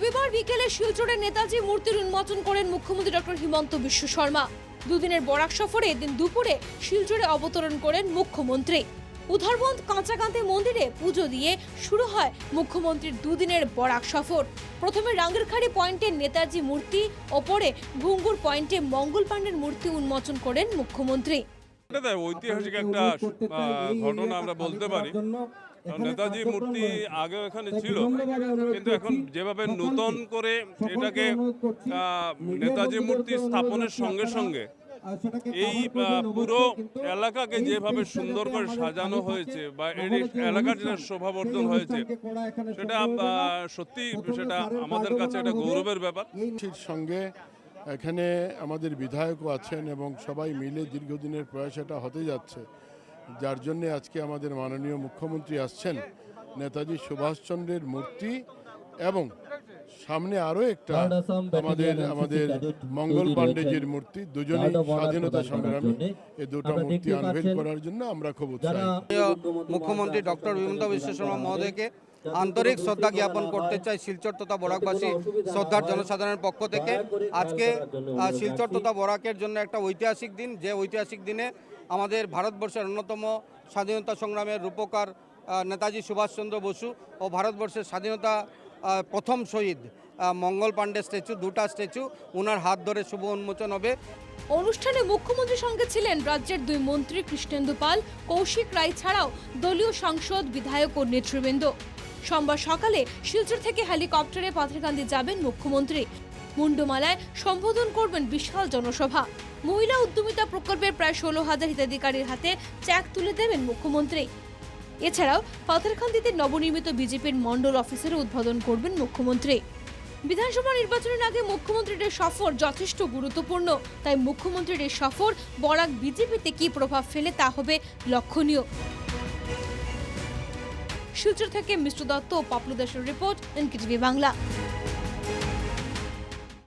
রবিবার বিকেলে শিলচরে নেতাজি মূর্তির উন্মোচন করেন মুখ্যমন্ত্রী ডক্টর হিমন্ত বিশ্ব শর্মা। দুদিনের বরাক সফরে এদিন দুপুরে শিলচরে অবতরণ করেন মুখ্যমন্ত্রী। উধারবন্দ কাঁচাকান্তি মন্দিরে পুজো দিয়ে শুরু হয় মুখ্যমন্ত্রীর দুদিনের বরাক সফর। প্রথমে রাঙ্গিরখাড়ি পয়েন্টে নেতাজি মূর্তি ওপরে ঘুঙ্গুর পয়েন্টে মঙ্গল পাণ্ডের মূর্তি উন্মোচন করেন মুখ্যমন্ত্রী। ঐতিহাসিক একটা ঘটনা আমরা বলতে পারি। নেতাজি মূর্তি আগে এখানে ছিল। কিন্তু এখন যেভাবে নূতন করে এটাকে নেতাজি মূর্তি স্থাপনের সঙ্গে সঙ্গে। এই পুরো এলাকাকে যেভাবে সুন্দর করে সাজানো হয়েছে বা এই এলাকার যেটা শোভাবর্ধন হয়েছে। সেটা আহ, সত্যি সেটা আমাদের কাছে একটা গৌরবের ব্যাপার। এর সঙ্গে এখানে আমাদের বিধায়কও আছেন এবং সবাই মিলে দীর্ঘদিনের প্রয়াস এটা হতে যাচ্ছে। যার জন্য আজকে আমাদের মাননীয় মুখ্যমন্ত্রী আসছেন নেতাজি সুভাষচন্দ্রের মূর্তি এবং সামনে আরও একটা আমাদের আমাদের মঙ্গল পান্ডেজির মূর্তি দুজনে স্বাধীনতা সংগ্রামী। এই দুটো মূর্তি আনভেল করার জন্য আমরা খুব উৎসাহিত। মুখ্যমন্ত্রী ডক্টর হিমন্ত বিশ্ব শর্মা মহোদয়কে আন্তরিক শ্রদ্ধা জ্ঞাপন করতে চাই শিলচর তথা বরাকবাসী শ্রদ্ধার জনসাধারণের পক্ষ থেকে। আজকে শিলচর তথা বরাকের জন্য একটা ঐতিহাসিক দিন। যে ঐতিহাসিক দিনে আমাদের ভারতবর্ষের অন্যতম স্বাধীনতা সংগ্রামের রূপকার নেতাজি সুভাষচন্দ্র বসু ও ভারতবর্ষের স্বাধীনতা প্রথম শহীদ মঙ্গল পাণ্ডে স্ট্যাচু, দুটা স্ট্যাচু ওনার হাত ধরে শুভ উন্মোচন হবে। অনুষ্ঠানে মুখ্যমন্ত্রীর সঙ্গে ছিলেন রাজ্যের দুই মন্ত্রী কৃষ্ণেন্দু পাল, কৌশিক রায় ছাড়াও দলীয় সাংসদ, বিধায়ক ও নেতৃবৃন্দ। সোমবার সকালে শিলচর থেকে হেলিকপ্টারে পাথরকান্দি যাবেন মুখ্যমন্ত্রী। মুন্ডমালায় সম্বোধন করবেন বিশাল জনসভা। মহিলা উদ্যমিতা প্রকল্পের প্রায় ষোলো হাজার হিতাধিকারীর হাতে চেক তুলে দেবেন মুখ্যমন্ত্রী। এছাড়াও পাথরকান্দিতে নবনির্মিত বিজেপির মণ্ডল অফিসেরও উদ্বোধন করবেন মুখ্যমন্ত্রী। বিধানসভা নির্বাচনের আগে মুখ্যমন্ত্রীর এই সফর যথেষ্ট গুরুত্বপূর্ণ। তাই মুখ্যমন্ত্রীর সফর বরাক বিজেপিতে কি প্রভাব ফেলে তা হবে লক্ষণীয়। শিলচর থেকে মিশ্র দত্ত ও পাপলু দাসের রিপোর্ট এনকেটিভি বাংলা।